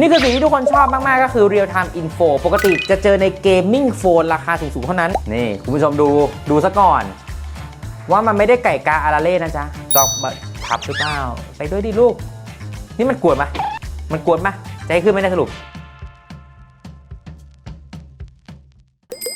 นี่คือสิ่งที่ทุกคนชอบมาก ๆ ก็คือ Real Time Info ปกติจะเจอในเกมมิ่งโฟนราคาสูง ๆ เท่านั้น นี่ คุณผู้ชมดูดูซะก่อน ว่ามันไม่ได้ไก่กาอาราเล่นะจ๊ะจอกมาทับไปเปล่าไปด้วยดิลูก นี่มันกวนปะมันกวนปะใจขึ้นไม่ได้สรุป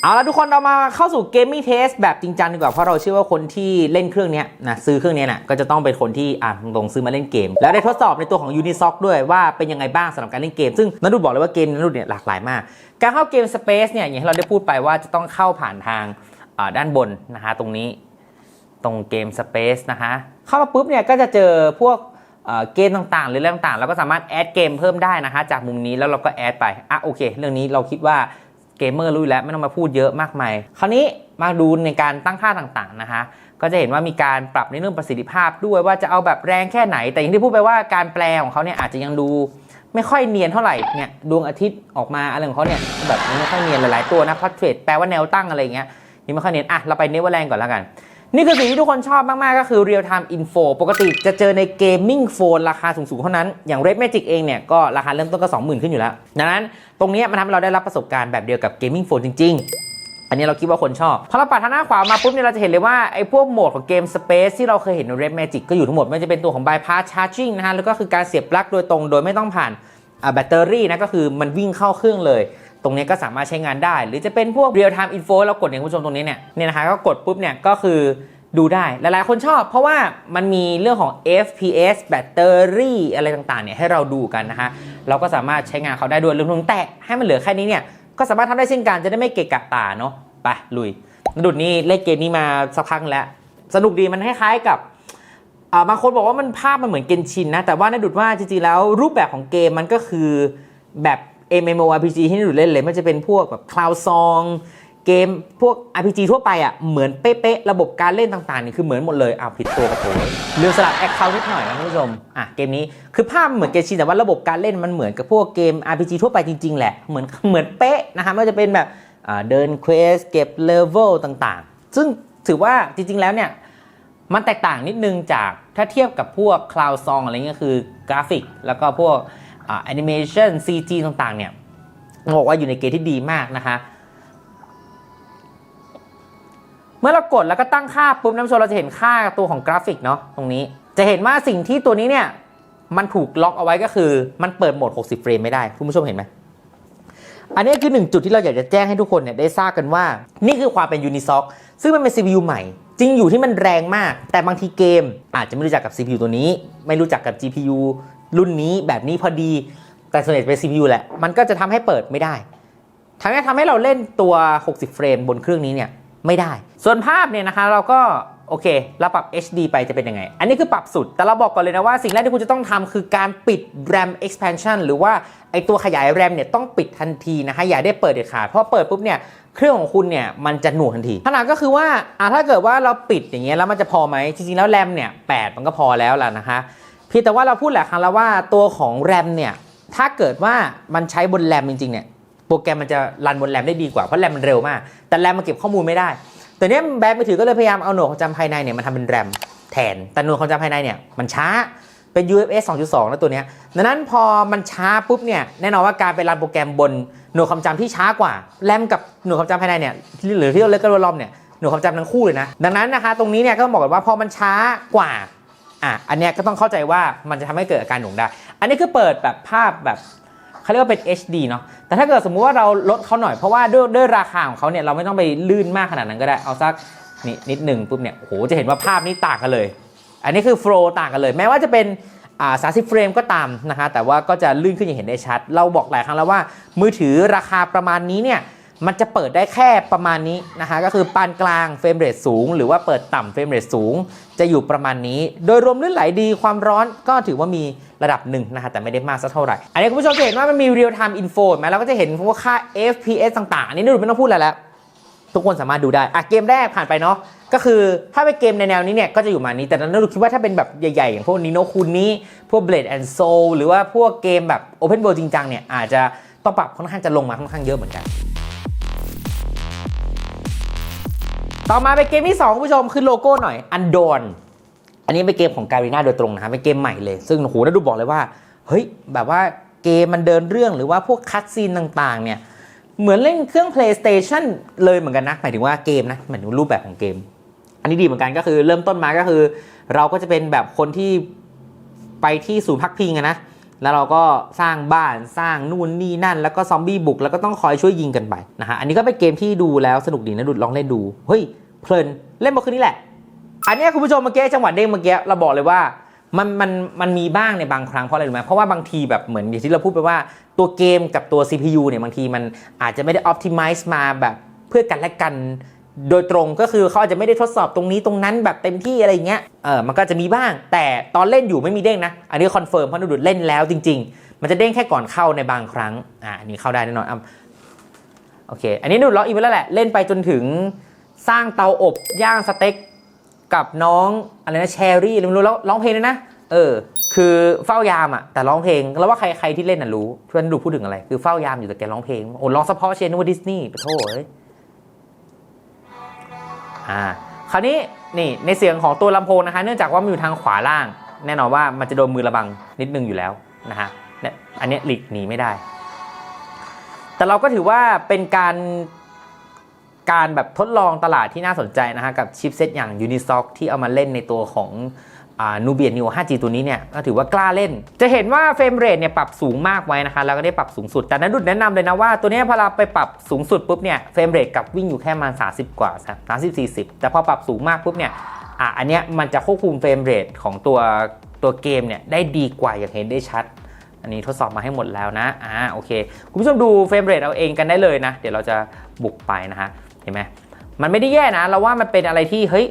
เอาละทุกคนเรามาเข้าสู่เกมมิ่งเทสแบบจริงจังดีกว่าเพราะเราเชื่อว่าคนที่เล่นเครื่องนี้นะซื้อเครื่องนี้นะก็จะต้องเป็นคนที่อ่านตรงซื้อมาเล่นเกม แล้วได้ทดสอบในตัวของ Unisoc ด้วยว่าเป็นยังไงบ้างสำหรับการเล่นเกม ซึ่งนันดูบอกเลยว่าเกมนันดูเนี่ยหลากหลายมาก การเข้าเกม Space เนี่ยอย่างที่เราได้พูดไปว่าจะต้องเข้าผ่านทางอ่าด้านบนนะคะตรงนี้ตรงเกม Space นะคะเข้ามาปุ๊บเนี่ยก็จะเจอพวกเกมต่างๆ หรือเรื่องต่างๆแล้วก็สามารถแอดเกมเพิ่มได้นะคะจากมุมนี้แล้วเราก็แอดไปอะโอเค เรื่องนี้เราคิดว่า เกมเมอร์รู้แล้วไม่ต้องมาพูดเยอะมากมาย คราวนี้มาดูในการตั้งค่าต่างๆนะคะก็จะเห็นว่ามีการปรับในเรื่องประสิทธิภาพด้วยว่าจะเอาแบบแรงแค่ไหน แต่อย่างที่พูดไปว่าการแปลของเขาเนี่ยอาจจะยังดูไม่ค่อยเนียนเท่าไหร่เนี่ยดวงอาทิตย์ออกมาอะไรของเขาเนี่ยแบบไม่ค่อยเนียนหลายๆตัวนะพอเทรดแปลว่าแนวตั้งอะไรเงี้ยนี่ไม่ค่อยเนียนอะเราไปเนเวอร์แลนด์ก่อนแล้วกัน นี่คือสิ่งที่ทุกคนชอบมาก ๆ ก็คือ Real Time Info ปกติจะเจอในเกมมิ่งโฟนราคาสูง ๆ เท่านั้น อย่าง Red Magic เองเนี่ย ก็ราคาเริ่มต้นก็ 20,000 ขึ้นอยู่แล้ว ดังนั้นตรงนี้มันทำให้เราได้รับประสบการณ์แบบเดียวกับเกมมิ่งโฟนจริง ๆอันนี้เราคิดว่าคนชอบ พอเราปัดทางหน้าขวามาปุ๊บเนี่ยเราจะเห็นเลยว่า ไอ้พวกโหมดของเกม Space ที่เราเคยเห็นใน Red Magic ก็อยู่ทั้งหมด ไม่ว่าจะเป็นตัวของ Bypass Charging นะฮะ แล้วก็คือการเสียบปลั๊กโดยตรงโดยไม่ต้องผ่านแบตเตอรี่นะก็คือมันวิ่งเข้าเครื่องเลย ตรงนี้ก็สามารถใช้งานได้ หรือจะเป็นพวก real time info เรากดอย่างคุณผู้ชมตรงนี้เนี่ยเนี่ยนะคะก็กดปุ๊บเนี่ยก็คือดูได้ หลายๆ คนชอบ เพราะว่ามันมีเรื่องของ FPS แบตเตอรี่อะไรต่างๆเนี่ยให้เราดูกันนะคะ เราก็สามารถใช้งานเขาได้ด้วยรวมถึงแตะให้มันเหลือแค่นี้เนี่ยก็สามารถทำได้เช่นกันจะได้ไม่เกะกะตาเนาะไปลุยนดุดนี่เล่นเกมนี้มาสักพักแล้วสนุกดีมันคล้ายๆกับาบางคนบอกว่ามันภาพมันเหมือนเกนชินนะ แต่ว่าในดุดว่าจริงๆแล้วรูปแบบของเกมมันก็คือแบบ MMORPG ที่ในดุดเล่นเลยมันจะเป็นพวกแบบคลาวซองเกมพวก RPG ทั่วไปอะเหมือนเป๊ะๆระบบการเล่นต่างๆนี่คือเหมือนหมดเลยอ้าวผิดตัวกระโถเรื่องสลับแอคเคาท์นิดหน่อยนะคุณผู้ชมอะเกมนี้คือภาพเหมือนเกนชินแต่ว่าระบบการเล่นมันเหมือนกับพวกเกม RPG ทั่วไปจริงๆ แหละเหมือนเหมือนเป๊ะนะคะไม่ว่าจะเป็นแบบเดินเควสเก็บเลเวลต่างๆ ซึ่งถือว่าจริงๆแล้วเนี่ยมันแตกต่างนิดนึงจากถ้าเทียบกับพวก Cloud Song อะไรเงี้ยคือกราฟิก แล้วก็พวก แอนิเมชัน CG ต่างๆเนี่ยบอกว่าอยู่ในเกณฑ์ที่ดีมากนะคะเมื่อเรากดแล้วก็ตั้งค่าปุ๊บน้ำชมเราจะเห็นค่าตัวของกราฟิกเนาะตรงนี้จะเห็นว่าสิ่งที่ตัวนี้เนี่ยมันถูกล็อกเอาไว้ก็คือมันเปิดโหมด 60 เฟรมไม่ได้คุณผู้ชมเห็นไหมอันนี้คือหนึ่งจุดที่เราอยากจะแจ้งให้ทุกคนเนี่ยได้ทราบกันว่า นี่คือความเป็น Unisoc ซึ่งมันเป็น CPU ใหม่ จริงอยู่ที่มันแรงมาก แต่บางทีเกมอาจจะไม่รู้จักกับ CPU ตัวนี้ ไม่รู้จักกับ GPU รุ่นนี้แบบนี้พอดี แต่ส่วนใหญ่เป็น CPU แหละ มันก็จะทำให้เปิดไม่ได้ทำให้ทำให้เราเล่นตัว 60 เฟรมบนเครื่องนี้เนี่ยไม่ได้ ส่วนภาพเนี่ยนะคะเราก็โอเคเราปรับ HD ไปจะเป็นยังไง อันนี้คือปรับสุด แต่เราบอกก่อนเลยนะว่าสิ่งแรกที่คุณจะต้องทำคือการปิด RAM expansion หรือว่าไอตัวขยาย RAM เนี่ยต้องปิดทันทีนะคะอย่าได้เปิดเด็ดขาดเพราะเปิดปุ๊บเนี่ยเครื่องของคุณเนี่ยมันจะหน่วงทันทีขนาดก็คือว่าอ่าถ้าเกิดว่าเราปิดอย่างเงี้ยแล้วมันจะพอไหมจริงๆแล้ว RAM เนี่ย8มันก็พอแล้วล่ะนะคะ พียงแต่ว่าเราพูดหลายครั้งแล้วว่าตัวของ RAM เนี่ยถ้าเกิดว่ามันใช้บน RAM จริงๆเนี่ยโปรแกรมมันจะรันบน RAM ได้ดีกว่าเพราะ RAM มันเร็วมาก แต่ RAM มันเก็บข้อมูลไม่ได้ แต่เนี้ยแบรนด์มือถือก็เลยพยายามเอาหน่วยความจำภายในเนี่ยมาทำเป็นแรมแทนแต่หน่วยความจำภายในเนี่ยมันช้าเป็น UFS 2.2นะตัวเนี้ยดังนั้นพอมันช้าปุ๊บเนี่ยแน่นอนว่าการไปรันโปรแกรมบนหน่วยความจำที่ช้ากว่าแรมกับหน่วยความจำภายในเนี่ยหรือที่เราเรียกกันว่าลอมเนี่ยหน่วยความจำทั้งคู่เลยนะดังนั้นนะคะตรงนี้เนี่ยก็ต้องบอกก่อนว่าพอมันช้ากว่า อะอันเนี้ยก็ต้องเข้าใจว่ามันจะทำให้เกิดอาการหน่วงได้ อันนี้คือเปิดแบบภาพแบบเขาเรียกว่าเป็น HD เนาะแต่ถ้าเกิดสมมุติว่าเราลดเขาหน่อยเพราะว่าด้วยด้วยราคาของเขาเนี่ยเราไม่ต้องไปลื่นมากขนาดนั้นก็ได้เอาสักนี่นิดหนึ่งปุ๊บเนี่ยโหจะเห็นว่าภาพนี้ต่างกันเลย อันนี้คือโฟล์ต่างกันเลย แม้ว่าจะเป็นอ่า30เฟรมก็ตามนะคะแต่ว่าก็จะลื่นขึ้นอย่างเห็นได้ชัด เราบอกหลายครั้งแล้วว่า มือถือราคาประมาณนี้เนี่ย มันจะเปิดได้แค่ประมาณนี้นะคะก็คือปานกลางเฟรมเรทสูง หรือว่าเปิดต่ำเฟรมเรทสูง จะอยู่ประมาณนี้ โดยรวมลื่นไหลดีความร้อนก็ถือว่ามีระดับหนึ่งนะคะแต่ไม่ได้มากสักเท่าไหร่ อันนี้คุณผู้ชมจะเห็นว่ามันมี real time info ไหมเราก็จะเห็นพวกค่า FPS ต่างๆ อันนี้นูไม่ต้องพูดอะไรแล้ว ทุกคนสามารถดูได้อะเกมแรกผ่านไปเนาะก็คือถ้าเป็นเกมในแนวนี้เนี่ยก็จะอยู่มานี้แต่นั้นเราคิดว่าถ้าเป็นแบบใหญ่ๆ อย่างพวกนิโนคูนี้พวก Blade and Soul หรือว่าพวกเกมแบบ Open World จริงจังเนี่ยอาจจะต้องปรับค่อนข้างจะลงมาค่อนข้างเยอะเหมือนกัน ต่อมาเป็นเกมที่2คุณผู้ชมคือโลโก้หน่อยอันดอนอันนี้เป็นเกมของการีนาโดยตรงนะครับเป็นเกมใหม่เลย ซึ่งโอ้โหน่าดูบอกเลยว่าเฮ้ยแบบว่าเกมมันเดินเรื่องหรือว่าพวกคัตซีนต่างๆเนี่ยเหมือนเล่นเครื่อง PlayStation เลยเหมือนกันนะหมายถึงว่าเกมนะหมายถึงรูปแบบของเกม อันนี้ดีเหมือนกันก็คือเริ่มต้นมาก็คือ เราก็จะเป็นแบบคนที่ไปที่ศูนย์พักพิงนะ แล้วเราก็สร้างบ้านสร้างนู่นนี่นั่น แล้วก็ซอมบี้บุกแล้วก็ต้องคอยช่วยยิงกันไปนะฮะอันนี้ก็เป็นเกมที่ดูแล้วสนุกดีนะดุดลองเล่นดูเฮ้ยเพลินเล่นเมื่อคืนนี้แหละ อันนี้คุณผู้ชมเมื่อกี้จังหวะเด้งเมื่อกี้เราบอกเลยว่ามันมันมันมีบ้างในบางครั้งเพราะอะไรรู้ไหมเพราะว่าบางทีแบบเหมือนอย่างที่เราพูดไปว่าตัวเกมกับตัว CPU เนี่ยบางทีมันอาจจะไม่ได้ optimize มาแบบเพื่อกันและกัน โดยตรงก็คือเขาอาจจะไม่ได้ทดสอบตรงนี้ตรงนั้นแบบเต็มที่อะไรเงี้ย เออมันก็จะมีบ้าง แต่ตอนเล่นอยู่ไม่มีเด้งนะ อันนี้คอนเฟิร์มเพราะนุดุดเล่นแล้วจริง ๆ มันจะเด้งแค่ก่อนเข้าในบางครั้ง อ่าอันนี้เข้าได้แน่นอนอะโอเค อันนี้นุดล็อกอีกไว้แล้วแหละ เล่นไปจนถึงสร้างเตาอบย่างสเต็กกับน้องอะไรนะแชรี่รู้แล้วร้องเพลงเลยนะ เออ คือเฝ้ายามอะแต่ร้องเพลง แล้วว่าใครใครที่เล่นน่ะรู้ เพื่อนดูพูดถึงอะไร คือเฝ้ายามอยู่แต่แกร้องเพลง โอ้ร้องเฉพาะเชนว่าดิสนีย์ไปโทษเอ้ย อ่าคราวนี้นี่ในเสียงของตัวลำโพงนะคะ เนื่องจากว่ามันอยู่ทางขวาล่าง แน่นอนว่ามันจะโดนมือระบังนิดนึงอยู่แล้วนะฮะเนี่ยอันนี้หลีกหนีไม่ได้ แต่เราก็ถือว่าเป็นการการแบบทดลองตลาดที่น่าสนใจนะฮะกับชิปเซตอย่าง Unisoc ที่เอามาเล่นในตัวของ นูเบียนิว 5G ตัวนี้เนี่ยก็ถือว่ากล้าเล่น จะเห็นว่าเฟรมเรทเนี่ยปรับสูงมากไว้นะคะ แล้วก็ได้ปรับสูงสุด แต่นั้นดุดแนะนำเลยนะว่าตัวนี้พอเราไปปรับสูงสุดปุ๊บเนี่ยเฟรมเรทกับวิ่งอยู่แค่ประมาณ30 กว่า30 40 แต่พอปรับสูงมากปุ๊บเนี่ยอะอันเนี้ยมันจะควบคุมเฟรมเรทของตัวตัวเกมเนี่ยได้ดีกว่าอย่างเห็นได้ชัด อันนี้ทดสอบมาให้หมดแล้วนะอ่าโอเคคุณผู้ชมดูเฟรมเรทเอาเองกันได้เลยนะ เดี๋ยวเราจะบุกไปนะฮะเห็นไหมมันไม่ได้แย่นะ เราว่ามันเป็นอะไรที่เฮ้ย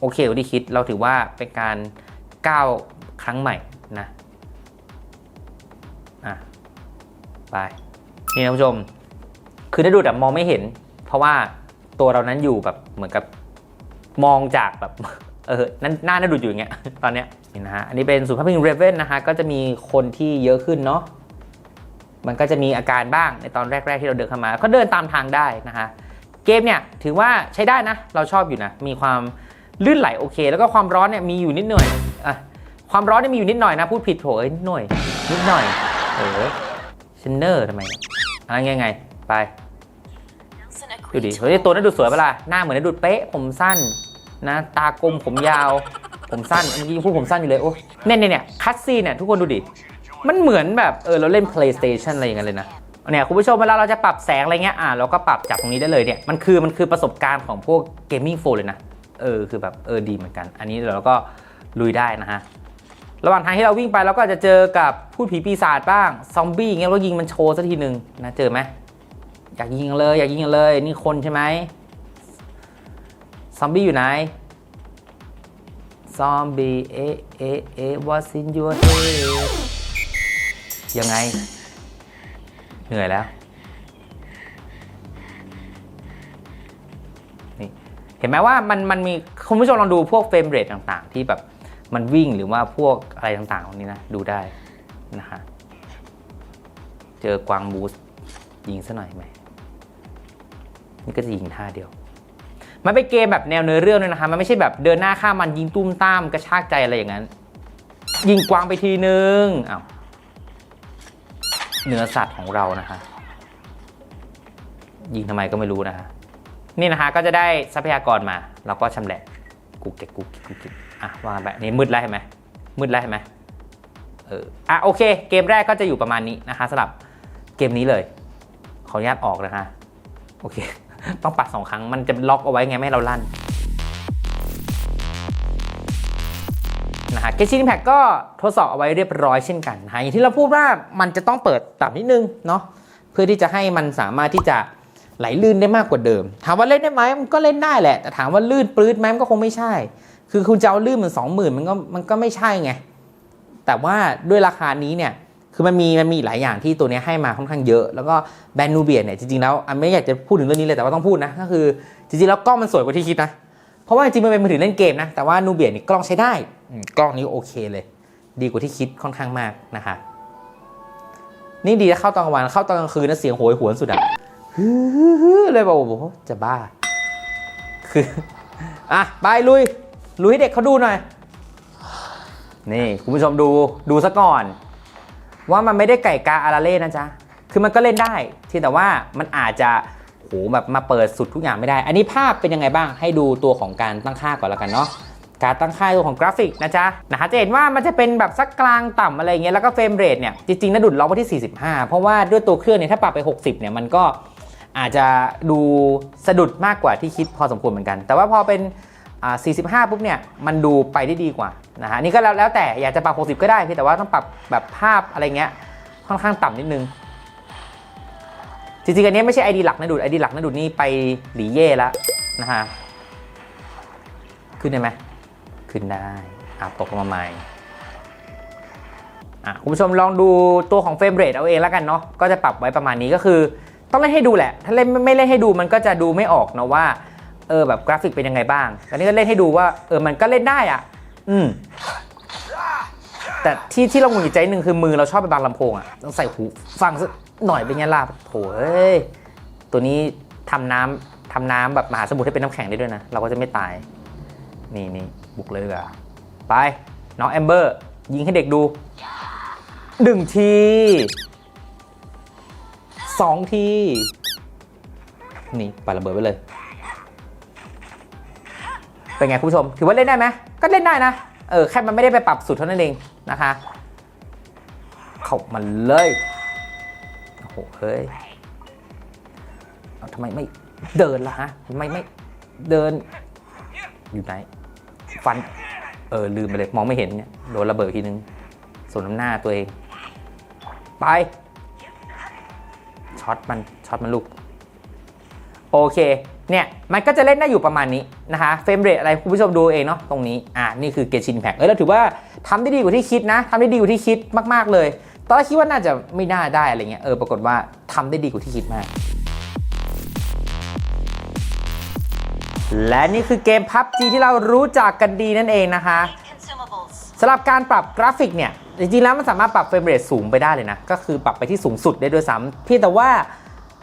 โอเคกว่าที่คิดเราถือว่าเป็นการก้าวครั้งใหม่นะอะไปนี่นะผู้ชม คือได้ดูแต่มองไม่เห็น เพราะว่าตัวเรานั้นอยู่แบบเหมือนกับมองจากแบบเออนั่นหน้าน่าดูดอยู่อย่างเงี้ยตอนเนี้ยนี่นะฮะอันนี้เป็นศูนย์พักพิงเรเวนนะฮะก็จะมีคนที่เยอะขึ้นเนาะมันก็จะมีอาการบ้างในตอนแรก ๆ ที่เราเดินเข้ามา ก็เดินตามทางได้นะฮะเกมเนี่ยถือว่าใช้ได้นะ เราชอบอยู่นะ มีความ ลื่นไหลโอเค แล้วก็ความร้อนเนี่ยมีอยู่นิดหน่อยอะความร้อนเนี่ยมีอยู่นิดหน่อยนะพูดผิดโถเอ้ยนิดหน่อยนิดหน่อยเออเชนเนอร์ทำไมอะไรไงไงไปดูดิเฮ้ยตัวนั้นดูสวยเปล่าหน้าเหมือนนนดูดเป๊ะผมสั้นนะตากลมผมยาว ผมสั้นเมื่อกี้พูดผมสั้นอยู่เลยโอ้เนี่ยเนี่ยเนี่ยคัตซีเนี่ยทุกคนดูดิมันเหมือนแบบเออเราเล่น PlayStation อะไรอย่างเงี้ยเลยนะเนี่ยคุณผู้ชมเวลาเราจะปรับแสงอะไรเงี้ยอ่าเราก็ปรับจากตรงนี้ได้เลยเนี่ยมันคือมันคือประสบการณ์ของพวกเกมมิ่งโฟนเลยนะ เออคือแบบเออดีเหมือนกัน อันนี้เดี๋ยวเราก็ลุยได้นะฮะระหว่างทางที่เราวิ่งไปเราก็อาจจะเจอกับพูดผีปีศาจบ้างซอมบี้เงี้ยเรายิงมันโชว์สักทีหนึ่งนะเจอไหมอยากยิงเลยอยากยิงเลยนี่คนใช่ไหมซอมบี้อยู่ไหนซอมบี้เอเอเอะ what's in your head ยังไง เหนื่อยแล้ว เห็นไหมว่ามันมันมีคุณผู้ชมลองดูพวกเฟรมเรทต่างๆ ที่แบบมันวิ่งหรือว่าพวกอะไรต่างๆตรงนี้นะ ดูได้นะฮะเจอกวางบูส์ยิงซะหน่อยไหมนี่ก็จะยิงท่าเดียว มันเป็นเกมแบบแนวเนื้อเรื่องด้วยนะคะ มันไม่ใช่แบบเดินหน้าข้ามมันยิงตุ้มตามกระชากใจอะไรอย่างนั้น ยิงกวางไปทีนึงอ้าวเนื้อสัตว์ของเรานะคะ ยิงทำไมก็ไม่รู้นะคะ นี่นะคะก็จะได้ทรัพยากรมา เราก็ชำแหละกุกเก็กกุกเก็กกุกเก็กอะวางแบบนี้มืดแล้วเห็นไหมมืดแล้วเห็นไหมเอออะโอเค เกมแรกก็จะอยู่ประมาณนี้นะคะสำหรับเกมนี้เลย ขออนุญาตออกนะคะโอเค ต้องปัดสองครั้งมันจะล็อกเอาไว้ไงไม่ให้เราลั่นนะฮะเกชินแพคก็ทดสอบเอาไว้เรียบร้อยเช่นกันนะฮะอย่างที่เราพูดว่ามันจะต้องเปิดต่ำนิดนึงเนาะเพื่อที่จะให้มันสามารถที่จะ ไหลลื่นได้มากกว่าเดิม ถามว่าเล่นได้ไหมมันก็เล่นได้แหละ แต่ถามว่าลื่นปลื้ดไหมมันก็คงไม่ใช่ คือคุณจะเอาลื่นเหมือนสองหมื่นมันก็มันก็ไม่ใช่ไง แต่ว่าด้วยราคานี้เนี่ย คือมันมีมันมีหลายอย่างที่ตัวนี้ให้มาค่อนข้างเยอะ แล้วก็แบรนด์นูเบียเนี่ยจริงๆแล้วอันไม่อยากจะพูดถึงเรื่องนี้เลยแต่ว่าต้องพูดนะ ก็คือจริงๆแล้วกล้องมันสวยกว่าที่คิดนะ เพราะว่าจริงๆมันเป็นมือถือเล่นเกมนะ แต่ว่านูเบียนี่กล้องใช้ได้ กล้องนี้โอเคเลย ดีกว่าที่คิดค่อนข้างมากนะคะ นี่ดีนะเข้าตอนกลางวันเข้าตอนกลางคืนนะเสียงโหยหวนสุดอะ ฮือเลยบอกโอ้โหจะบ้า คืออะไปลุย ลุยให้เด็กเขาดูหน่อย นี่คุณผู้ชมดูดูซะก่อน ว่ามันไม่ได้ไก่กาอาราเล่นะจ๊ะ คือมันก็เล่นได้ ที่แต่ว่ามันอาจจะโหแบบมาเปิดสุดทุกอย่างไม่ได้ อันนี้ภาพเป็นยังไงบ้าง ให้ดูตัวของการตั้งค่าก่อนแล้วกันเนาะการตั้งค่าตัวของกราฟิกนะจ๊ะนะฮะจะเห็นว่ามันจะเป็นแบบสักกลางต่ำอะไรเงี้ยแล้วก็เฟรมเรทเนี่ยจริงๆนะดุดล็อกไว้ที่ 45 เพราะว่าด้วยตัวเครื่องเนี่ยถ้าปรับไป 60เนี่ยมันก็ อาจจะดูสะดุดมากกว่าที่คิดพอสมควรเหมือนกัน แต่ว่าพอเป็น 45 ปุ๊บเนี่ยมันดูไปได้ดีกว่านะฮะนี่ก็แล้วแล้วแต่อยากจะปรับ 60 ก็ได้เพียงแต่ว่าต้องปรับแบบภาพอะไรเงี้ยค่อนข้างต่ำนิดนึง จริงๆอันนี้ไม่ใช่ ID หลักนะดูด ID หลักนะดูดนี่ไปหลีเย่แล้วนะฮะขึ้นได้ไหมขึ้นได้อะตกลงมาใหม่อะคุณผู้ชมลองดูตัวของเฟรมเรทเอาเองแล้วกันเนาะก็จะปรับไว้ประมาณนี้ก็คือ ต้องเล่นให้ดูแหละ ถ้าเล่นไม่เล่นให้ดูมันก็จะดูไม่ออกนะว่าเออแบบกราฟิกเป็นยังไงบ้างอันนี้ก็เล่นให้ดูว่าเออมันก็เล่นได้อะ อืมแต่ที่ที่เราหงุดหงิดใจหนึ่งคือมือเราชอบไปบางลำโพงอะต้องใส่หูฟังสักหน่อยเป็นไงล่ะโถเอ้ยตัวนี้ทำน้ำทำน้ำแบบมหาสมุทรให้เป็นน้ำแข็งได้ด้วยนะ เราก็จะไม่ตาย นี่นี่บุกเลยดีกว่าไป น้องแอมเบอร์ ยิงให้เด็กดูหนึ่งที สองที นี่ปาระเบิดไปเลย เป็นไงคุณผู้ชม ถือว่าเล่นได้ไหมก็เล่นได้นะ เออ แค่มันไม่ได้ไปปรับสุดเท่านั้นเองนะคะ เข้ามันเลย โอ้โห เฮ้ยเอาทำไมไม่เดินล่ะฮะทำไมไม่เดิน อยู่ไหน ฟัน เออ ลืมไปเลย มองไม่เห็นเนี่ย โดนระเบิดทีนึงส่วนน้ำหน้าตัวเอง ไป ช็อตมันช็อตมันลูกโอเค เนี่ย มันก็จะเล่นได้อยู่ประมาณนี้นะคะ เฟรมเรทอะไรคุณผู้ชมดูเองเนาะตรงนี้ อ่า นี่คือเกชินแพ็กเออเราถือว่าทำได้ดีกว่าที่คิดนะทำได้ดีกว่าที่คิดมาก ๆ เลย ตอนแรกคิดว่าน่าจะไม่น่าได้อะไรเงี้ย เออ ปรากฏว่าทำได้ดีกว่าที่คิดมาก และนี่คือเกม PUBG ที่เรารู้จักกันดีนั่นเองนะคะ consumables. สำหรับการปรับกราฟิกเนี่ย จริงๆแล้วมันสามารถปรับเฟรมเรทสูงไปได้เลยนะ ก็คือปรับไปที่สูงสุดได้ด้วยซ้ำเพียงแต่ว่า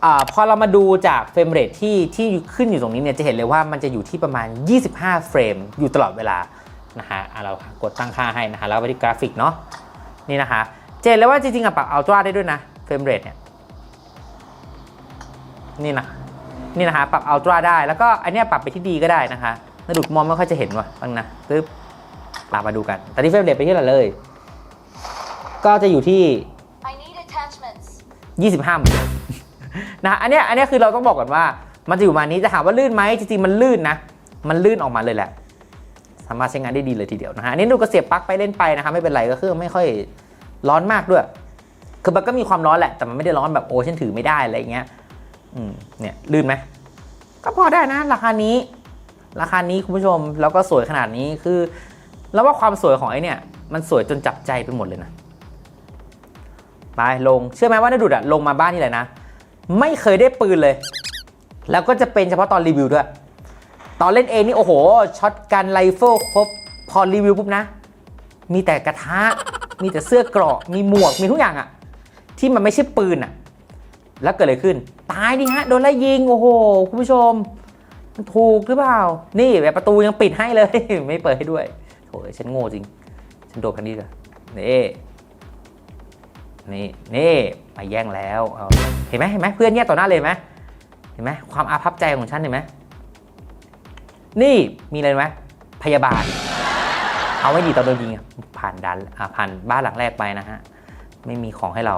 อพอเรามาดูจากเฟรมเรทที่ที่ขึ้นอยู่ตรงนี้เนี่ยจะเห็นเลยว่ามันจะอยู่ที่ประมาณ 25 เฟรมอยู่ตลอดเวลานะฮะเรากดตั้งค่าให้นะฮะแล้วไปที่กราฟิกเนาะนี่นะคะเห็นเลยว่าจริงๆอะปรับอัลตร้าได้ด้วยนะเฟรมเรทเนี่ยนี่นะนี่นะคะปรับอัลตร้าได้แล้วก็อันเนี้ยปรับไปที่ดีก็ได้นะคะนดุดมองไม่ค่อยจะเห็นว่ะบ้างนะปึ๊บตามมาดูกันตอนนี้เฟรมเรทไปที่ไหร่เลย ก็จะอยู่ที่ I need attachments. 25เหมือนเดิมนะอันเนี้ยอันเนี้ยคือเราต้องบอกก่อนว่า มันจะอยู่ประมาณนี้จะถามว่าลื่นไหมจริงๆมันลื่นนะ มันลื่นออกมาเลยแหละ สามารถใช้งานได้ดีเลยทีเดียวนะฮะอันนี้ดูกระเสียบปลั๊กไปเล่นไปนะคะไม่เป็นไรก็คือไม่ค่อยร้อนมากด้วย คือมันก็มีความร้อนแหละ แต่มันไม่ได้ร้อนแบบโอ้ฉันถือไม่ได้อะไรอย่างเงี้ยอืมเนี่ยลื่นไหมก็พอได้นะ ราคานี้ ราคานี้คุณผู้ชมแล้วก็สวยขนาดนี้คือ แล้วว่าความสวยของไอ้เนี่ยมันสวยจนจับใจไปหมดเลยนะ ไปลงเชื่อไหมว่านาดุดอะลงมาบ้านนี่แหละนะ ไม่เคยได้ปืนเลย แล้วก็จะเป็นเฉพาะตอนรีวิวด้วย ตอนเล่นเองนี่โอ้โหช็อตกันไรเฟิลครบพอรีวิวปุ๊บนะ มีแต่กระทะ มีแต่เสื้อเกราะมีหมวกมีทุกอย่างอะที่มันไม่ใช่ปืนอะแล้วเกิดอะไรขึ้น ตายดิฮะโดนไล่ยิงโอ้โหคุณผู้ชมมันถูกหรือเปล่า นี่แบบประตูยังปิดให้เลย ไม่เปิดให้ด้วยโถ่ฉันโง่จริง ฉันโดนคันนี้เลยนี่ นี่นี่มาแย่งแล้วเเห็นไหมเห็นไหมเพื่อนแย่งต่อหน้าเลยไหมเห็นไหมความอาภัพใจของฉันเห็นไหมนี่มีอะไรไหมพยาบาล เอาไว้ดีตอนโดนยิงผ่านดันอ่าผ่านบ้านหลังแรกไปนะฮะไม่มีของให้เรา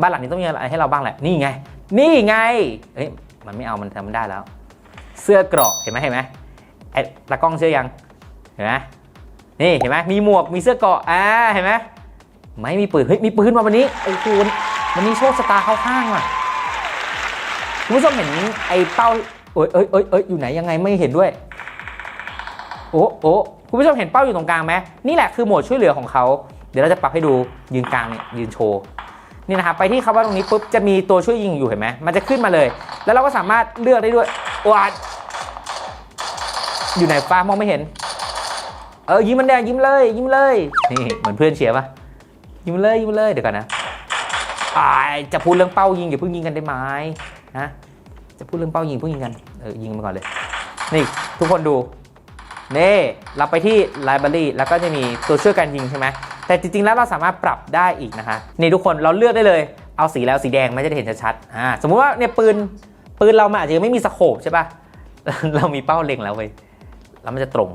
บ้านหลังนี้ต้องมีอะไรให้เราบ้างแหละนี่ไง นี่ไงเฮ้ยมันไม่เอามันทำไม่ได้แล้ว เสื้อเกราะเห็นไหมเห็นไหมไอ้ตากล้องเชื่อยังเห็นไหมนี่เห็นไหมมีหมวกมีเสื้อเกราะอ่าเห็นไหม ไม่มีปืนเฮ้ยมีปืนมาวันนี้โอ้โหวันนี้โชคชะตาเข้าข้างว่ะคุณผู้ชมเห็นไอ้เป้าเอ้ยเอ้ยเอ้ยเอ้ยอยู่ไหนยังไงไม่เห็นด้วยโอ้โอ้คุณผู้ชมเห็นเป้าอยู่ตรงกลางไหมนี่แหละคือโหมดช่วยเหลือของเขาเดี๋ยวเราจะปรับให้ดูยืนกลางเนี่ยยืนโชว์นี่นะครับไปที่คำว่าตรงนี้ปุ๊บจะมีตัวช่วยยิงอยู่เห็นไหมมันจะขึ้นมาเลย แล้วเราก็สามารถเลือกได้ด้วยวาดอยู่ไหนฟ้ามองไม่เห็น เออยิ้มมันแดงยิ้มเลย ยิ้มเลยนี่เหมือนเพื่อนเชียร์ปะ ยิ้มเลยยิ้มเลยเดี๋ยวก่อนนะอ่ายจะพูดเรื่องเป้ายิงอย่าเพิ่งยิงกันได้ไหมนะจะพูดเรื่องเป้ายิงเพิ่งยิงกันเออยิงกันไปก่อนเลย นี่ทุกคนดูนี่เราไปที่ library แล้วก็จะมีตัวช่วยการยิงใช่ไหมแต่จริงๆแล้วเราสามารถปรับได้อีกนะคะนี่ทุกคนเราเลือกได้เลยเอาสีแล้วสีแดงมันจะเห็นชัดๆอ่าสมมุติว่าเนี่ยปืนปืนเรามันอาจจะไม่มีสโคปใช่ป่ะเรามีเป้าเล็งแล้วเว้ยแล้วมันจะตรง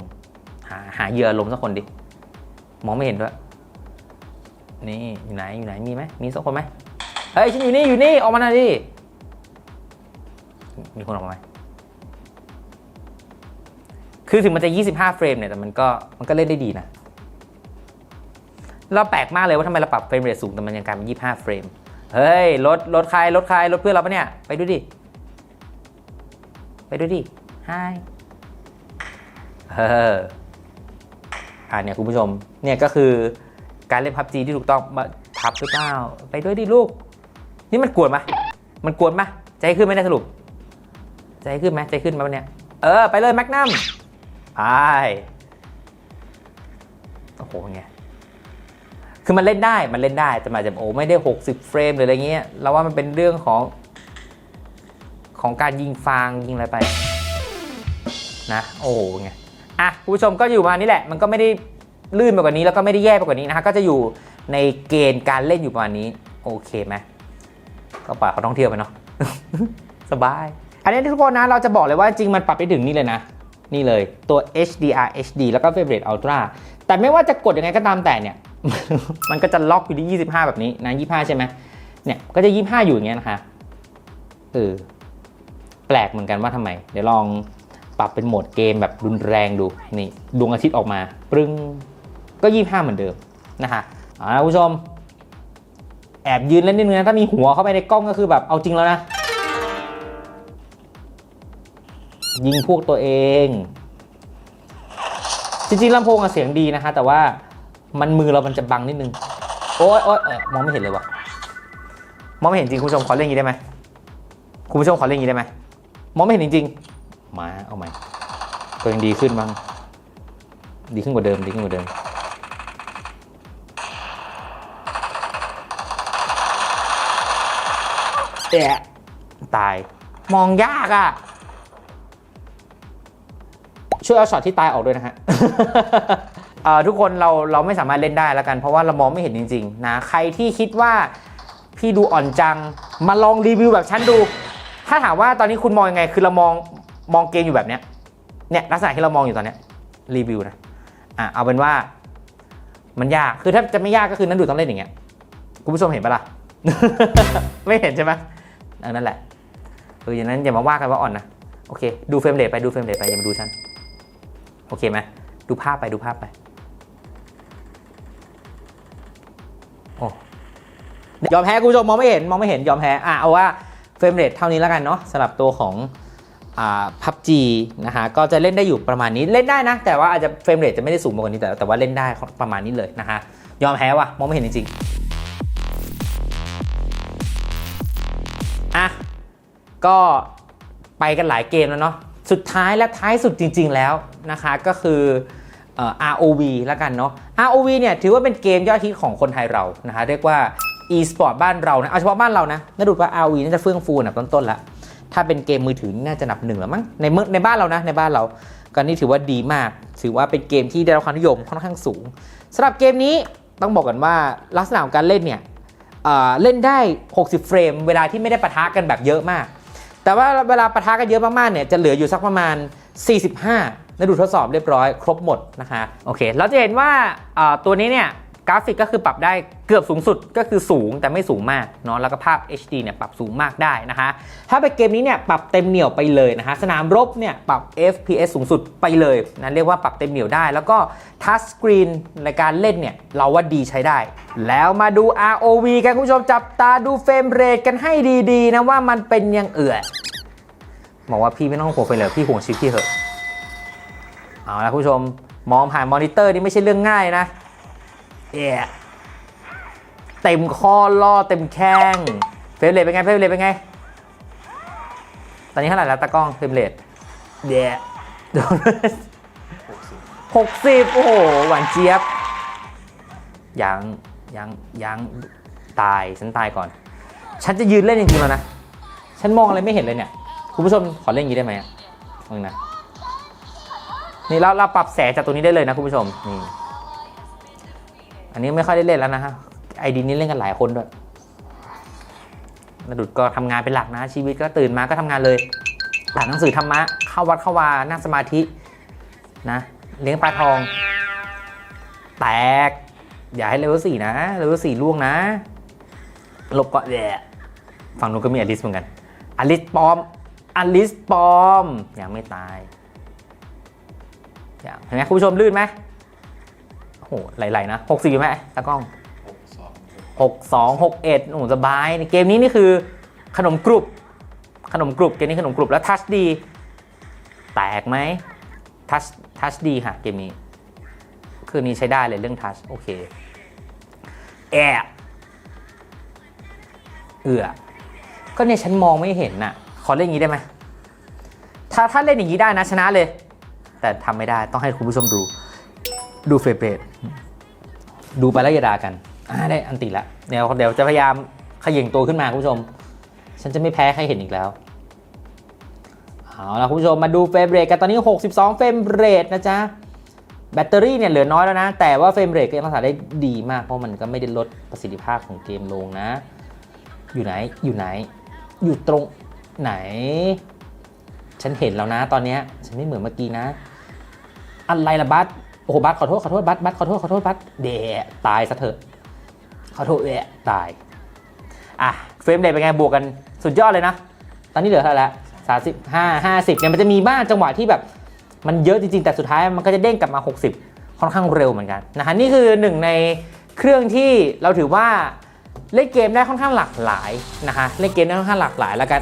หาหาเหยื่อลมสักคนดิมองไม่เห็นด้วย นี่อยู่ไหนอยู่ไหนมีไหมมีสักคนไหมเฮ้ยฉันอยู่นี่อยู่นี่ออกมาหน่อยดิมีคนออกมาไหมคือถึงมันจะ 25 เฟรมเนี่ยแต่มันก็มันก็เล่นได้ดีนะ เราแปลกมากเลยว่าทำไมเราปรับเฟรมเรทสูงแต่มันยังกลายเป็น 25 เฟรม เฮ้ยรถรถใครรถใครรถเพื่อนเราปะเนี่ย ไปดูดิ ไปดูดิไฮเอออ่าเนี่ยคุณผู้ชม เนี่ยก็คือ การเล่นพับจีที่ถูกต้องมาทับหรือเปล่าไปด้วยดิลูก นี่มันกวนปะมันกวนปะใจขึ้นไหมได้สรุป ใจขึ้นไหมใจขึ้นไหมวันเนี้ยเออ ไปเลยแมกนัมไปโอ้โหไงคือมันเล่นได้มันเล่นได้แต่มาจจะโอ้ไม่ได้ 60 เฟรมหรืออะไรเงี้ยเราว่ามันเป็นเรื่องของ ของการยิงฟางยิงอะไรไป นะ โอ้โหไงอะคุณผู้ชมก็อยู่มานี้แหละ มันก็ไม่ได้ ลื่นไปกว่านี้แล้วก็ไม่ได้แย่ไปกว่านี้นะฮะก็จะอยู่ในเกณฑ์การเล่นอยู่ประมาณนี้ โอเคไหมก็ปล่อยเขาท่องเที่ยวไปเนาะสบาย อันนี้ทุกคนนะเราจะบอกเลยว่าจริงมันปรับไปถึงนี่เลยนะ นี่เลยตัว HDR HD แล้วก็ Frame Rate Ultra แต่ไม่ว่าจะกดยังไงก็ตามแต่เนี่ย มันก็จะล็อกอยู่ที่ 25 แบบนี้นะ 25 ใช่ไหมเนี่ยก็จะ 25 อยู่อย่างเงี้ยนะคะเออแปลกเหมือนกันว่าทำไม เดี๋ยวลองปรับเป็นโหมดเกมแบบรุนแรงดูนี่ดวงอาทิตย์ออกมา ปรึ้ง ก็25เหมือนเดิมนะคะเอาละคุณผู้ชม แอบยืนเล่นนิดนึงนะถ้ามีหัวเข้าไปในกล้องก็คือแบบเอาจริงแล้วนะ ยิงพวกตัวเอง จริงๆลำโพงเสียงดีนะคะ แต่ว่ามันมือเรามันจะบังนิดนึง โอ๊ยโอ๊ยเอ้ยมองไม่เห็นเลยวะมองไม่เห็นจริงคุณผู้ชมขอเล่นอย่างนี้ได้ไหมคุณผู้ชมขอเล่นอย่างนี้ได้ไหมมองไม่เห็นจริงๆมาเอาใหม่ก็ยังดีขึ้นบ้างดีขึ้นกว่าเดิมดีขึ้นกว่าเดิม แอะตาย มองยากอะ่ะ ช่วยเอาช็อตที่ตายออกด้วยนะฮะเอ่อทุกคนเราเราไม่สามารถเล่นได้แล้วกัน เพราะว่าเรามองไม่เห็นจริงๆนะใครที่คิดว่าพี่ดูอ่อนจังมาลองรีวิวแบบฉันดู ถ้าถามว่าตอนนี้คุณมองยังไง คือเรามองมองเกมอยู่แบบเนี้ยเนี่ยลักษณะที่เรามองอยู่ตอนเนี้ยรีวิวนะอะเอาเป็นว่า มันยากคือถ้าจะไม่ยากก็คือนั้นดูต้องเล่นอย่างเงี้ยคุณผู้ชมเห็นปะล่ะ ไม่เห็นใช่ไหม อันนั่นแหละเอออย่างนั้นอย่ามาว่ากันว่าอ่อนนะโอเค ดูเฟรมเรทไปดูเฟรมเรทไปอย่ามาดูฉันโอเคไหมดูภาพไปดูภาพไปโอ้ยอมแพ้คุณผู้ชมมองไม่เห็นมองไม่เห็นยอมแพ้อะเอาว่าเฟรมเรทเท่านี้แล้วกันเนาะสำหรับตัวของพับจีนะฮะก็จะเล่นได้อยู่ประมาณนี้เล่นได้นะ แต่ว่าอาจจะเฟรมเรทจะไม่ได้สูงมากกว่านี้แต่แต่ว่าเล่นได้ประมาณนี้เลยนะฮะยอมแพ้ว่ะมองไม่เห็นจริงๆ ก็ไปกันหลายเกมแล้วเนาะสุดท้ายและท้ายสุดจริง ๆ แล้วนะคะก็คืออ ROV แล้วกันเนาะ ROV เนี่ยถือว่าเป็นเกมยอดฮิตของคนไทยเรานะคะเรียกว่า e-sport บ้านเรานะเอาเฉพาะบ้านเรานะน่าดูว่า ROV น่าจะเฟื่องฟูอันดับต้นๆละถ้าเป็นเกมมือถือน่าจะนับหนึ่งแล้วมั้งในเมืองในบ้านเรานะในบ้านเราก็นี่ถือว่าดีมาก ถือว่าเป็นเกมที่ได้รับความนิยมค่อนข้างสูงสำหรับเกมนี้ต้องบอกกันว่าลักษณะของการเล่นเนี่ยเเล่นได้ 60 เฟรม เวลาที่ไม่ได้ปะทะกันแบบเยอะมาก แต่ว่าเวลาปะทะกันเยอะมากๆเนี่ยจะเหลืออยู่สักประมาณ 45ในดูทดสอบเรียบร้อย ครบหมดนะคะโอเค เราจะเห็นว่าตัวนี้เนี่ย กราฟิกก็คือปรับได้เกือบสูงสุดก็คือสูงแต่ไม่สูงมากเนาะแล้วก็ภาพ HD เนี่ยปรับสูงมากได้นะคะถ้าเป็นเกมนี้เนี่ยปรับเต็มเหนี่ยวไปเลยนะคะสนามรบเนี่ยปรับ FPS สูงสุดไปเลยนะเรียกว่าปรับเต็มเหนี่ยวได้ แล้วก็ทัชสกรีนในการเล่นเนี่ยเราว่าดีใช้ได้ แล้วมาดู ROV กันคุณผู้ชมจับตาดูเฟรมเรทกันให้ดีๆนะว่ามันเป็นยังเอื่อบอกว่าพี่ไม่ต้องห่วงเฟรมเรทพี่ห่วงชีวิตพี่เหอะเอาละคุณผู้ชมมองผ่านมอนิเตอร์นี่ไม่ใช่เรื่องง่ายนะ เอะเต็มคอล่อเต็มแข้งเฟรมเรทเป็นไงเฟรมเรทเป็นไง ตอนนี้เท่าไหร่แล้วตากล้องเฟรมเรทเดะโดนหกสิบโอ้โหหวานเจี๊ยบยังยังยังตายฉันตายก่อน ฉันจะยืนเล่นจริงๆแล้วนะ ฉันมองอะไรไม่เห็นเลยเนี่ย คุณผู้ชมขอเล่นอย่างนี้ได้ไหมอะนึงนะ นี่เราเราปรับแสงจากตรงนี้ได้เลยนะคุณผู้ชม นี่ อันนี้ไม่ค่อยได้เล่นแล้วนะฮะไอดีนี้เล่นกันหลายคนด้วยนดุดก็ทำงานเป็นหลักนะ ชีวิตก็ตื่นมาก็ทำงานเลยอ่านหนังสือธรรมะเข้าวัดเข้าวานั่งสมาธินะเลี้ยงปลาทอง แตก อย่าให้เลเวลสี่นะเลเวลสี่ล่วงนะลบก่อนแหละฝั่งนู้นก็มีอลิสเหมือนกันอลิสปอมอลิสปอมยังไม่ตายยังเห็นไหมคุณผู้ชมลื่นไหม โอ้โหไหลๆนะหกสี่ไหมตากล้องหกสองหกเอ็ดโอ้โหสบายในเกมนี้นี่คือขนมกรุบขนมกรุบเกมนี้ขนมกรุบแล้วทัชดี แตกไหมทัชทัชดีค่ะเกมนี้ คืนนี้ใช้ได้เลยเรื่องทัชโอเคแอบเอือก็เนี่ยฉันมองไม่เห็นน่ะ ขอเล่นอย่างนี้ได้ไหมถ้าถ้าเล่นอย่างนี้ได้นะชนะเลย แต่ทำไม่ได้ต้องให้คุณผู้ชมดู ดูเฟรมเรทดูไปแล้วอย่าด่ากันอ่าได้อันติละเดี๋ยวเดี๋ยวจะพยายามขย่งตัวขึ้นมาคุณผู้ชม ฉันจะไม่แพ้ใครเห็นอีกแล้วเอาละคุณผู้ชมมาดูเฟรมเรทกันตอนนี้ 62 เฟรมเรทนะจ๊ะ แบตเตอรี่เนี่ยเหลือน้อยแล้วนะ แต่ว่าเฟรมเรทก็ยังรักษาได้ดีมาก เพราะมันก็ไม่ได้ลดประสิทธิภาพของเกมลงนะ อยู่ไหนอยู่ไหน อยู่ตรงไหน ฉันเห็นแล้วนะตอนนี้ฉันไม่เหมือนเมื่อกี้นะ อะไรล่ะบัส โอ้โหบัสขอโทษขอโทษบัสบัสขอโทษขอโทษบัสเดะตายซะเถอะขอโทษเดะตายอะเฟรมเรทเป็นไงบวกกันสุดยอดเลยนะ ตอนนี้เหลือเท่าไหร่ละสามสิบห้าห้าสิบเนี่ยมันจะมีบ้างจังหวะที่แบบมันเยอะจริงๆ แต่สุดท้ายมันก็จะเด้งกลับมา 60 ค่อนข้างเร็วเหมือนกันนะฮะนี่คือหนึ่งในเครื่องที่เราถือว่าเล่นเกมได้ค่อนข้างหลากหลายนะฮะเล่นเกมได้ค่อนข้างหลากหลายแล้วกัน